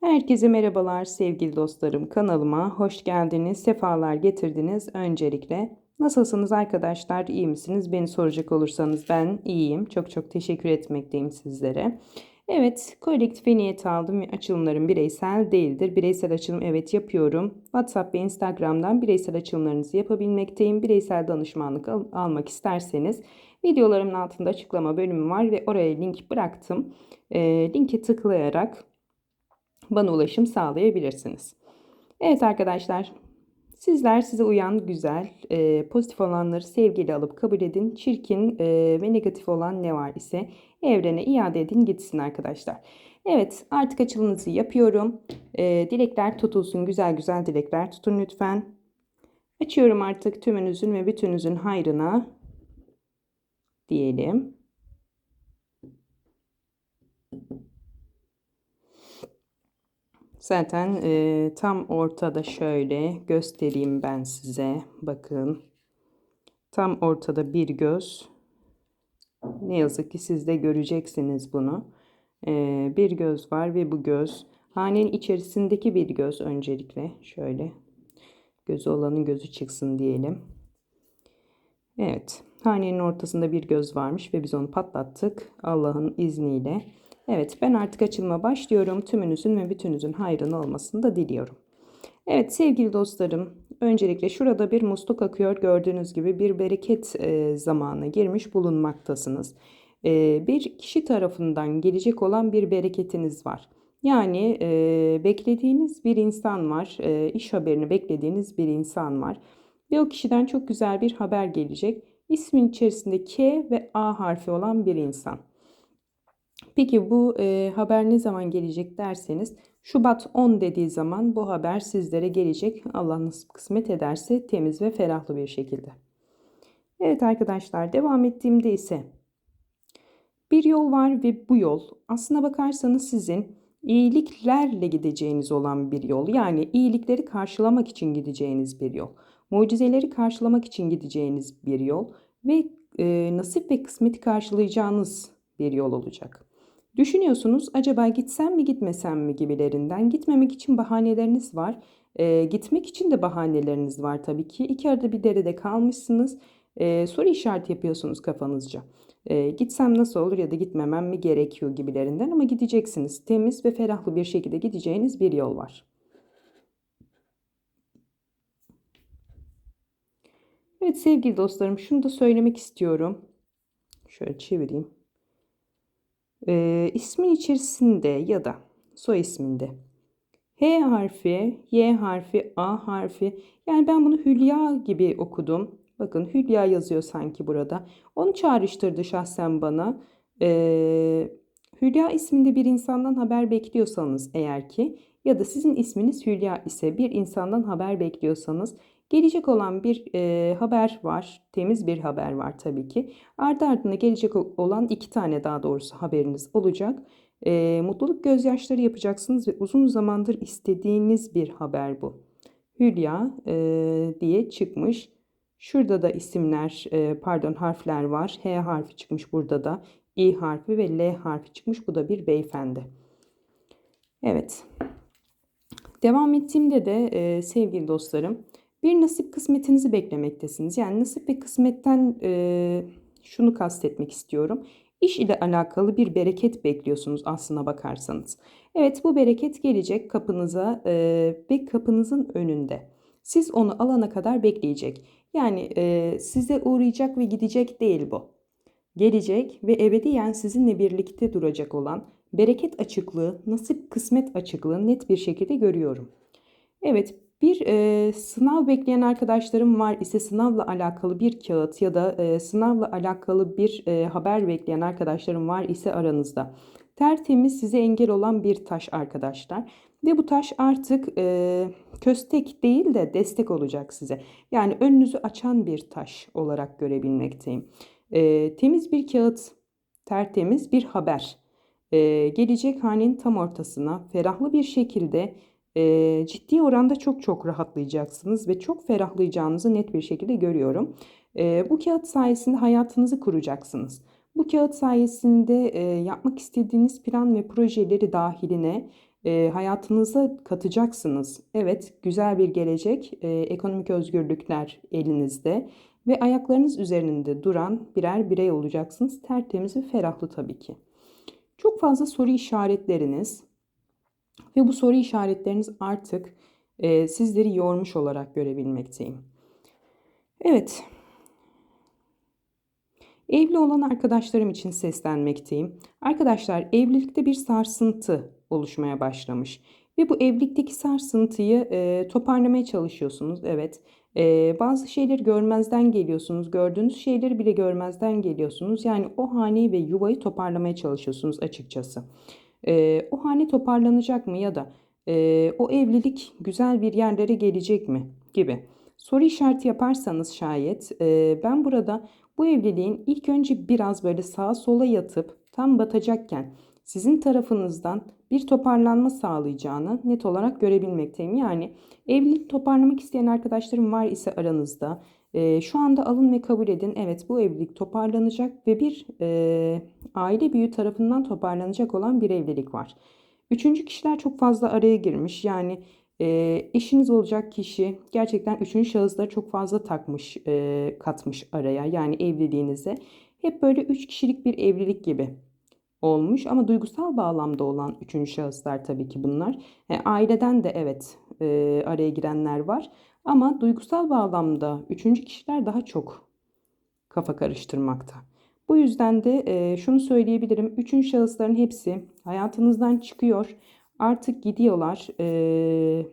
Herkese merhabalar sevgili dostlarım. Kanalıma hoş geldiniz, sefalar getirdiniz. Öncelikle nasılsınız arkadaşlar? İyi misiniz? Beni soracak olursanız ben iyiyim. Çok çok teşekkür etmekteyim sizlere. Evet, kolektife niyet aldım ve açılımlarım bireysel değildir. Bireysel açılım evet yapıyorum. WhatsApp ve Instagram'dan bireysel açılımlarınızı yapabilmekteyim. Bireysel danışmanlık al- almak isterseniz videolarımın altında açıklama bölümü var ve oraya link bıraktım. Ee, linke tıklayarak bana ulaşım sağlayabilirsiniz. Evet arkadaşlar, sizler size uyan güzel, e, pozitif olanları sevgiyle alıp kabul edin. Çirkin e, ve negatif olan ne var ise evrene iade edin gitsin arkadaşlar. Evet artık açılımınızı yapıyorum. E, dilekler tutulsun, güzel güzel dilekler tutun lütfen. Açıyorum artık tümünüzün ve bütününüzün hayrına diyelim. Zaten e, tam ortada şöyle göstereyim ben size. Bakın. Tam ortada bir göz. Ne yazık ki siz de göreceksiniz bunu. E, bir göz var ve bu göz hanenin içerisindeki bir göz öncelikle. Şöyle gözü olanın gözü çıksın diyelim. Evet. Hanenin ortasında bir göz varmış ve biz onu patlattık Allah'ın izniyle. Evet ben artık açılma başlıyorum. Tümünüzün ve bütününüzün hayrını olmasını da diliyorum. Evet sevgili dostlarım öncelikle şurada bir musluk akıyor gördüğünüz gibi bir bereket e, zamanına girmiş bulunmaktasınız. E, bir kişi tarafından gelecek olan bir bereketiniz var. Yani e, beklediğiniz bir insan var, e, iş haberini beklediğiniz bir insan var. Ve o kişiden çok güzel bir haber gelecek. İsmin içerisinde K ve A harfi olan bir insan. Peki bu e, haber ne zaman gelecek derseniz Şubat 10 dediği zaman bu haber sizlere gelecek. Allah nasip kısmet ederse temiz ve ferahlı bir şekilde. Evet arkadaşlar devam ettiğimde ise bir yol var ve bu yol aslına bakarsanız sizin iyiliklerle gideceğiniz olan bir yol. Yani iyilikleri karşılamak için gideceğiniz bir yol. Mucizeleri karşılamak için gideceğiniz bir yol ve e, nasip ve kısmeti karşılayacağınız bir yol olacak. Düşünüyorsunuz acaba gitsem mi gitmesem mi gibilerinden. Gitmemek için bahaneleriniz var. E, gitmek için de bahaneleriniz var tabii ki. İki arada bir derede kalmışsınız. E, soru işareti yapıyorsunuz kafanızca. E, gitsem nasıl olur ya da gitmemem mi gerekiyor gibilerinden ama gideceksiniz. Temiz ve ferahlı bir şekilde gideceğiniz bir yol var. Evet sevgili dostlarım şunu da söylemek istiyorum. Şöyle çevireyim. Ee, ismin içerisinde ya da soy isminde H harfi, Y harfi, A harfi. Yani ben bunu Hülya gibi okudum. Bakın Hülya yazıyor sanki burada. Onu çağrıştırdı şahsen bana. Ee, Hülya isminde bir insandan haber bekliyorsanız eğer ki ya da sizin isminiz Hülya ise bir insandan haber bekliyorsanız Gelecek olan bir e, haber var. Temiz bir haber var tabii ki. Ardı ardına gelecek olan iki tane daha doğrusu haberiniz olacak. E, mutluluk gözyaşları yapacaksınız ve uzun zamandır istediğiniz bir haber bu. Hülya e, diye çıkmış. Şurada da isimler, e, pardon harfler var. H harfi çıkmış burada da. İ harfi ve L harfi çıkmış. Bu da bir beyefendi. Evet. Devam ettiğimde de e, sevgili dostlarım bir nasip kısmetinizi beklemektesiniz. Yani nasip ve kısmetten e, şunu kastetmek istiyorum. İş ile alakalı bir bereket bekliyorsunuz aslına bakarsanız. Evet bu bereket gelecek kapınıza e, ve kapınızın önünde. Siz onu alana kadar bekleyecek. Yani e, size uğrayacak ve gidecek değil bu. Gelecek ve ebediyen sizinle birlikte duracak olan bereket açıklığı, nasip kısmet açıklığı net bir şekilde görüyorum. Evet bir e, sınav bekleyen arkadaşlarım var ise sınavla alakalı bir kağıt ya da e, sınavla alakalı bir e, haber bekleyen arkadaşlarım var ise aranızda. Tertemiz size engel olan bir taş arkadaşlar. Ve bu taş artık e, köstek değil de destek olacak size. Yani önünüzü açan bir taş olarak görebilmekteyim. E, temiz bir kağıt, tertemiz bir haber. E, gelecek hanenin tam ortasına ferahlı bir şekilde e, ciddi oranda çok çok rahatlayacaksınız ve çok ferahlayacağınızı net bir şekilde görüyorum. E, bu kağıt sayesinde hayatınızı kuracaksınız. Bu kağıt sayesinde e, yapmak istediğiniz plan ve projeleri dahiline e, hayatınıza katacaksınız. Evet, güzel bir gelecek, e, ekonomik özgürlükler elinizde ve ayaklarınız üzerinde duran birer birey olacaksınız. Tertemiz ve ferahlı tabii ki. Çok fazla soru işaretleriniz ve bu soru işaretleriniz artık e, sizleri yormuş olarak görebilmekteyim. Evet. Evli olan arkadaşlarım için seslenmekteyim. Arkadaşlar evlilikte bir sarsıntı oluşmaya başlamış. Ve bu evlilikteki sarsıntıyı e, toparlamaya çalışıyorsunuz. Evet. E, bazı şeyleri görmezden geliyorsunuz. Gördüğünüz şeyleri bile görmezden geliyorsunuz. Yani o haneyi ve yuvayı toparlamaya çalışıyorsunuz açıkçası. E, o hane toparlanacak mı ya da e, o evlilik güzel bir yerlere gelecek mi gibi. Soru işareti yaparsanız şayet e, ben burada bu evliliğin ilk önce biraz böyle sağa sola yatıp tam batacakken sizin tarafınızdan bir toparlanma sağlayacağını net olarak görebilmekteyim. Yani evlilik toparlamak isteyen arkadaşlarım var ise aranızda e, şu anda alın ve kabul edin. Evet bu evlilik toparlanacak ve bir e, aile büyüğü tarafından toparlanacak olan bir evlilik var. Üçüncü kişiler çok fazla araya girmiş. Yani e, eşiniz olacak kişi gerçekten üçüncü şahısları çok fazla takmış, e, katmış araya. Yani evliliğinize. Hep böyle üç kişilik bir evlilik gibi olmuş ama duygusal bağlamda olan üçüncü şahıslar tabii ki bunlar. E, aileden de evet e, araya girenler var ama duygusal bağlamda üçüncü kişiler daha çok kafa karıştırmakta. Bu yüzden de e, şunu söyleyebilirim. Üçüncü şahısların hepsi hayatınızdan çıkıyor. Artık gidiyorlar. E,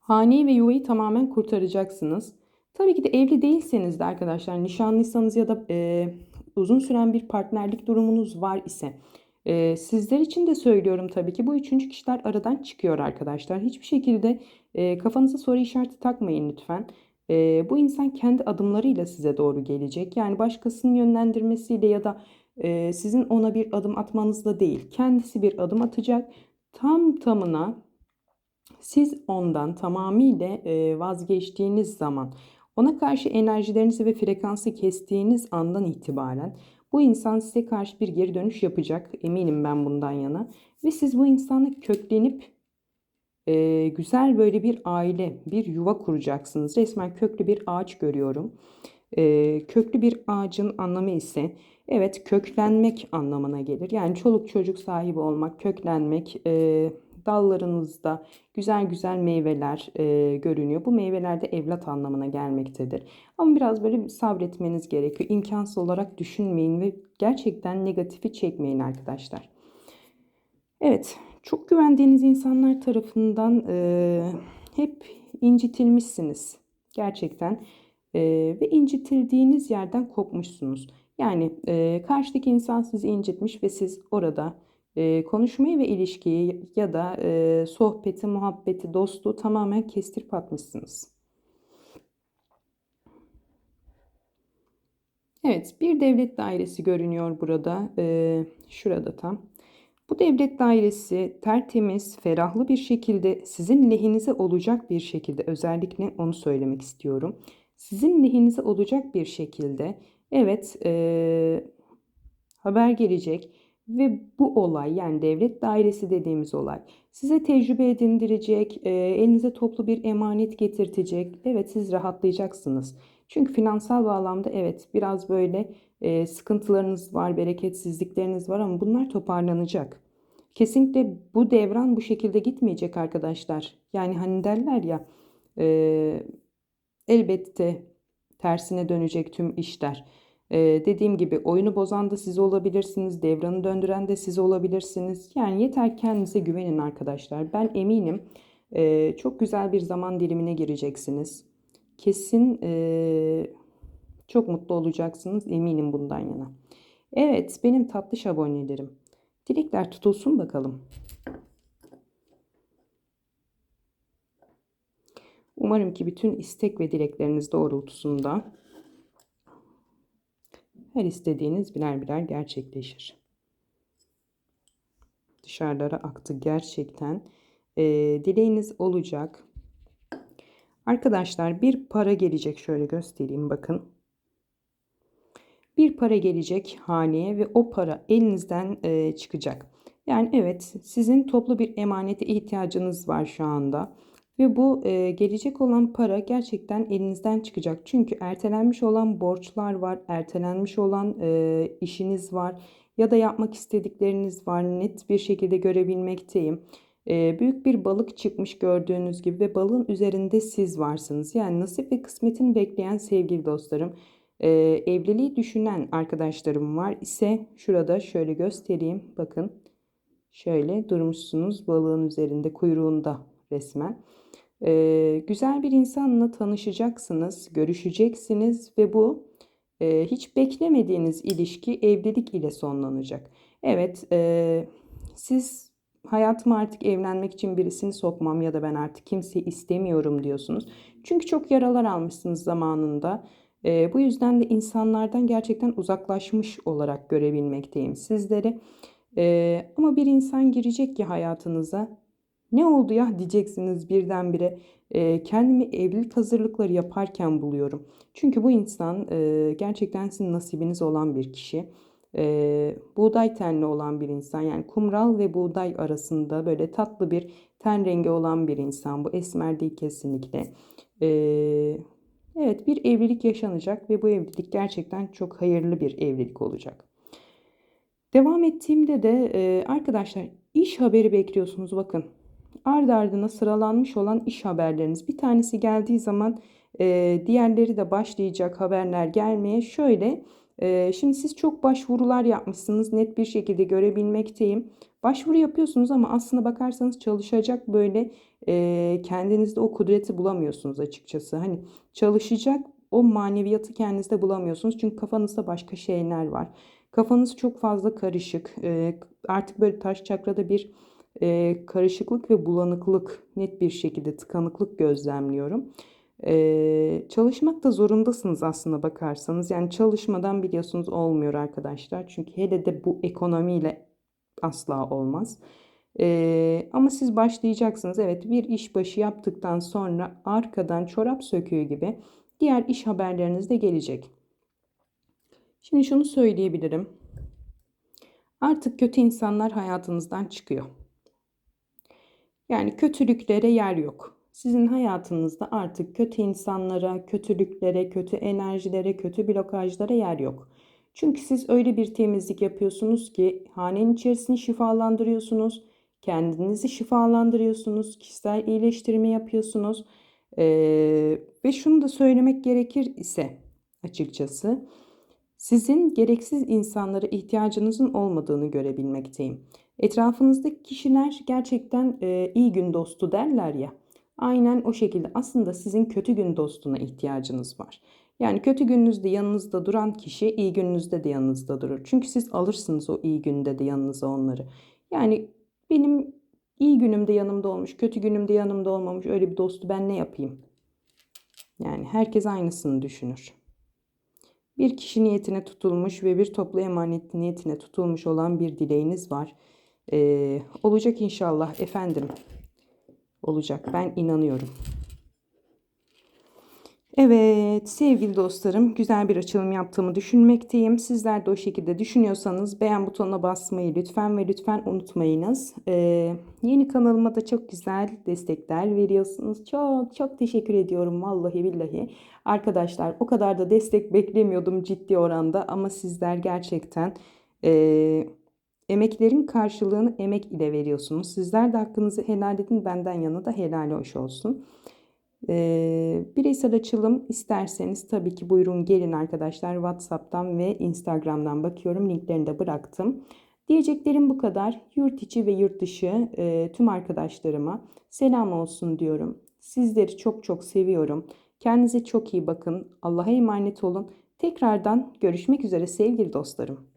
haneyi ve yuvayı tamamen kurtaracaksınız. Tabii ki de evli değilseniz de arkadaşlar nişanlıysanız ya da e, uzun süren bir partnerlik durumunuz var ise e, sizler için de söylüyorum tabii ki bu üçüncü kişiler aradan çıkıyor arkadaşlar. Hiçbir şekilde e, kafanıza soru işareti takmayın lütfen. E, bu insan kendi adımlarıyla size doğru gelecek. Yani başkasının yönlendirmesiyle ya da e, sizin ona bir adım atmanızla değil. Kendisi bir adım atacak. Tam tamına siz ondan tamamıyla e, vazgeçtiğiniz zaman ona karşı enerjilerinizi ve frekansı kestiğiniz andan itibaren bu insan size karşı bir geri dönüş yapacak. Eminim ben bundan yana. Ve siz bu insanla köklenip e, güzel böyle bir aile, bir yuva kuracaksınız. Resmen köklü bir ağaç görüyorum. E, köklü bir ağacın anlamı ise evet köklenmek anlamına gelir. Yani çoluk çocuk sahibi olmak, köklenmek, e, dallarınızda güzel güzel meyveler e, görünüyor. Bu meyveler de evlat anlamına gelmektedir. Ama biraz böyle sabretmeniz gerekiyor. İmkansız olarak düşünmeyin ve gerçekten negatifi çekmeyin arkadaşlar. Evet, çok güvendiğiniz insanlar tarafından e, hep incitilmişsiniz. Gerçekten e, ve incitildiğiniz yerden kopmuşsunuz. Yani e, karşıdaki insan sizi incitmiş ve siz orada e, konuşmayı ve ilişkiyi ya da e, sohbeti, muhabbeti, dostluğu tamamen kestirip atmışsınız. Evet, bir devlet dairesi görünüyor burada. E, şurada tam. Bu devlet dairesi tertemiz, ferahlı bir şekilde sizin lehinize olacak bir şekilde özellikle onu söylemek istiyorum. Sizin lehinize olacak bir şekilde evet e, haber gelecek ve bu olay yani devlet dairesi dediğimiz olay size tecrübe edindirecek, e, elinize toplu bir emanet getirtecek. Evet siz rahatlayacaksınız. Çünkü finansal bağlamda evet biraz böyle e, sıkıntılarınız var, bereketsizlikleriniz var ama bunlar toparlanacak. Kesinlikle bu devran bu şekilde gitmeyecek arkadaşlar. Yani hani derler ya e, elbette tersine dönecek tüm işler. Ee, dediğim gibi oyunu bozan da siz olabilirsiniz, devranı döndüren de siz olabilirsiniz. Yani yeter kendinize güvenin arkadaşlar. Ben eminim e, çok güzel bir zaman dilimine gireceksiniz. Kesin e, çok mutlu olacaksınız eminim bundan yana. Evet benim tatlış abonelerim. Dilekler tutulsun bakalım. Umarım ki bütün istek ve dilekleriniz doğrultusunda her istediğiniz birer birer gerçekleşir. Dışarılara aktı gerçekten. E, dileğiniz olacak. Arkadaşlar bir para gelecek. Şöyle göstereyim bakın. Bir para gelecek haneye ve o para elinizden e, çıkacak. Yani evet sizin toplu bir emanete ihtiyacınız var şu anda. Ve bu e, gelecek olan para gerçekten elinizden çıkacak. Çünkü ertelenmiş olan borçlar var, ertelenmiş olan e, işiniz var ya da yapmak istedikleriniz var. Net bir şekilde görebilmekteyim. E, büyük bir balık çıkmış gördüğünüz gibi ve balığın üzerinde siz varsınız. Yani nasip ve kısmetin bekleyen sevgili dostlarım. E, evliliği düşünen arkadaşlarım var ise şurada şöyle göstereyim. Bakın şöyle durmuşsunuz balığın üzerinde kuyruğunda resmen. Ee, güzel bir insanla tanışacaksınız, görüşeceksiniz ve bu e, hiç beklemediğiniz ilişki evlilik ile sonlanacak. Evet, e, siz hayatıma artık evlenmek için birisini sokmam ya da ben artık kimseyi istemiyorum diyorsunuz. Çünkü çok yaralar almışsınız zamanında. E, bu yüzden de insanlardan gerçekten uzaklaşmış olarak görebilmekteyim sizleri. E, ama bir insan girecek ki hayatınıza ne oldu ya diyeceksiniz birdenbire. E, kendimi evlilik hazırlıkları yaparken buluyorum. Çünkü bu insan e, gerçekten sizin nasibiniz olan bir kişi. E, buğday tenli olan bir insan yani kumral ve buğday arasında böyle tatlı bir ten rengi olan bir insan. Bu esmer değil kesinlikle. E, evet bir evlilik yaşanacak ve bu evlilik gerçekten çok hayırlı bir evlilik olacak. Devam ettiğimde de arkadaşlar iş haberi bekliyorsunuz bakın ard ardına sıralanmış olan iş haberleriniz. Bir tanesi geldiği zaman e, diğerleri de başlayacak haberler gelmeye. Şöyle e, şimdi siz çok başvurular yapmışsınız net bir şekilde görebilmekteyim. Başvuru yapıyorsunuz ama aslında bakarsanız çalışacak böyle e, kendinizde o kudreti bulamıyorsunuz açıkçası. Hani çalışacak o maneviyatı kendinizde bulamıyorsunuz. Çünkü kafanızda başka şeyler var. Kafanız çok fazla karışık. E, artık böyle taş çakrada bir e, karışıklık ve bulanıklık net bir şekilde tıkanıklık gözlemliyorum. E, çalışmak da zorundasınız aslında bakarsanız. Yani çalışmadan biliyorsunuz olmuyor arkadaşlar. Çünkü hele de bu ekonomiyle asla olmaz. E, ama siz başlayacaksınız. Evet bir iş başı yaptıktan sonra arkadan çorap söküğü gibi diğer iş haberleriniz de gelecek. Şimdi şunu söyleyebilirim. Artık kötü insanlar hayatınızdan çıkıyor. Yani kötülüklere yer yok. Sizin hayatınızda artık kötü insanlara, kötülüklere, kötü enerjilere, kötü blokajlara yer yok. Çünkü siz öyle bir temizlik yapıyorsunuz ki hanenin içerisini şifalandırıyorsunuz, kendinizi şifalandırıyorsunuz, kişisel iyileştirme yapıyorsunuz. Ee, ve şunu da söylemek gerekir ise açıkçası sizin gereksiz insanlara ihtiyacınızın olmadığını görebilmekteyim. Etrafınızdaki kişiler gerçekten e, iyi gün dostu derler ya. Aynen o şekilde aslında sizin kötü gün dostuna ihtiyacınız var. Yani kötü gününüzde yanınızda duran kişi iyi gününüzde de yanınızda durur. Çünkü siz alırsınız o iyi günde de yanınıza onları. Yani benim iyi günümde yanımda olmuş, kötü günümde yanımda olmamış öyle bir dostu ben ne yapayım? Yani herkes aynısını düşünür. Bir kişi niyetine tutulmuş ve bir toplu emanet niyetine tutulmuş olan bir dileğiniz var. Ee, olacak inşallah efendim. Olacak. Ben inanıyorum. Evet sevgili dostlarım güzel bir açılım yaptığımı düşünmekteyim. Sizler de o şekilde düşünüyorsanız beğen butonuna basmayı lütfen ve lütfen unutmayınız. Ee, yeni kanalıma da çok güzel destekler veriyorsunuz. Çok çok teşekkür ediyorum vallahi billahi. Arkadaşlar o kadar da destek beklemiyordum ciddi oranda ama sizler gerçekten... E, Emeklerin karşılığını emek ile veriyorsunuz. Sizler de hakkınızı helal edin. Benden yana da helal hoş olsun. Ee, bireysel açılım isterseniz tabii ki buyurun gelin arkadaşlar. WhatsApp'tan ve Instagram'dan bakıyorum. Linklerini de bıraktım. Diyeceklerim bu kadar. Yurt içi ve yurt dışı e, tüm arkadaşlarıma selam olsun diyorum. Sizleri çok çok seviyorum. Kendinize çok iyi bakın. Allah'a emanet olun. Tekrardan görüşmek üzere sevgili dostlarım.